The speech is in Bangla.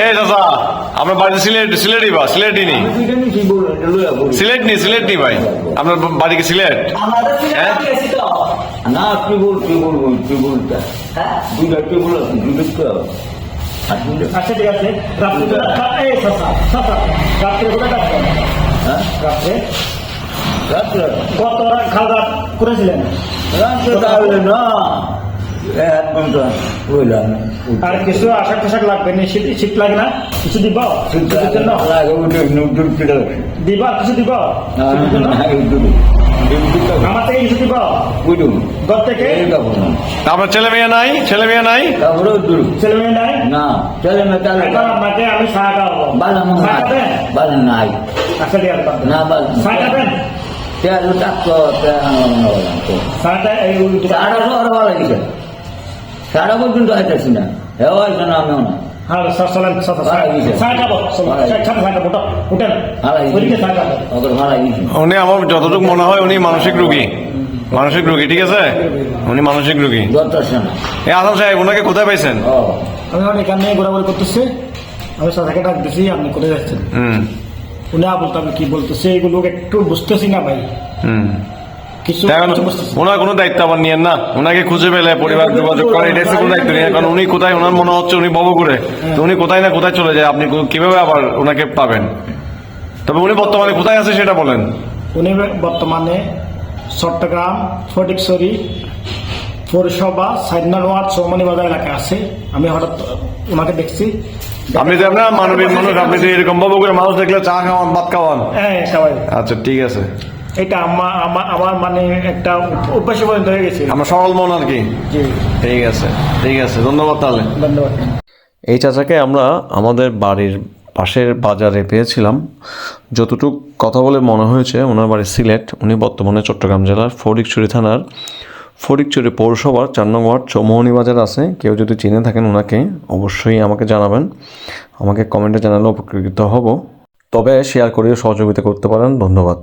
এই দাদা আপনার বাড়ি সিলেট সিলেটই বা সিলেটই নি সিলেট নি সিলেট নি ভাই। আপনার বাড়ি কি সিলেট? হ্যাঁ? না কি বল কি বলব কি বলতে হ্যাঁ? দুইটা কি বলো দুইটা আচ্ছা ঠিক আছে। রাত্রে সাসা রাত্রে কোথায় ডাক্তার হ্যাঁ? রাত্রে? রাত্রে? কত খাওয়া করেছিলেন? রাত্রে তাহলে না। আর কিছু আশাক পোশাক লাগবে না? শীত শীত লাগে না? কিছু দিব? শীতের জন্য? কিছু দিব? জন্য? আমার থেকে কিছু দিব? ঘর থেকে? আপনার ছেলে মেয়ে নাই? ছেলে মেয়ে নাই? ছেলে মেয়ে নাই? না চলে না তাহলে এখন আপনাকে আমি খাওয়াবো। খাবেন? নাই। আচ্ছা দিয়ে না বাল চা খাবেন? সারা শহর ভালো সারা পর্যন্ত আইতেছি না। হ্যাঁ হয়েছে না আমিও না। হ্যাঁ উনি আমার যতটুকু মনে হয় উনি মানসিক রোগী। মানসিক রোগী ঠিক আছে? উনি মানসিক রোগী। আসাম সাহেব ওনাকে কোথায় পাইছেন? ও। আমি এখন এখানে ঘোরাঘুরি করতেছি। আমি সাদাকে ডাক দিছি আপনি কোথায় যাচ্ছেন? হুম। উনি বলতে আমি কি বলতেছে এগুলো একটু বুঝতেছি না ভাই। হুম। ওনার কোনো দায়িত্ব আবার নিয়েন না। ওনাকে খুঁজে পেলে পরিবার যোগাযোগ করে এটা কোনো দায়িত্ব নেই কারণ উনি কোথায় ওনার মনে হচ্ছে উনি বব করে তো উনি কোথায় না কোথায় চলে যায় আপনি কীভাবে আবার ওনাকে পাবেন? তবে উনি বর্তমানে কোথায় আছে সেটা বলেন। উনি বর্তমানে চট্টগ্রাম ফটিকছড়ি পৌরসভা সাইনার ওয়ার্ড চৌমনি বাজার এলাকায় আছে। আমি হঠাৎ ওনাকে দেখছি। আপনি তো আপনার মানবিক মানুষ আপনি তো এরকম বব করে মানুষ দেখলে চা খাওয়ান ভাত খাওয়ান। হ্যাঁ আচ্ছা ঠিক আছে। এটা আমার আমার মানে একটা অভ্যাসে পর্যন্ত হয়ে গেছে আমরা সরল মন আর কি? ঠিক আছে ঠিক আছে ধন্যবাদ তাহলে। ধন্যবাদ। এই চাচাকে আমরা আমাদের বাড়ির পাশের বাজারে পেয়েছিলাম। যতটুক কথা বলে মনে হয়েছে ওনার বাড়ি সিলেট উনি বর্তমানে চট্টগ্রাম জেলার ফটিকছড়ি থানার ফটিকছড়ি পৌরসভার চার নং ওয়ার্ড চৌমোহনী বাজার আছে। কেউ যদি চিনে থাকেন ওনাকে অবশ্যই আমাকে জানাবেন। আমাকে কমেন্টে জানালে উপকৃত হব। তবে শেয়ার করেও সহযোগিতা করতে পারেন। ধন্যবাদ।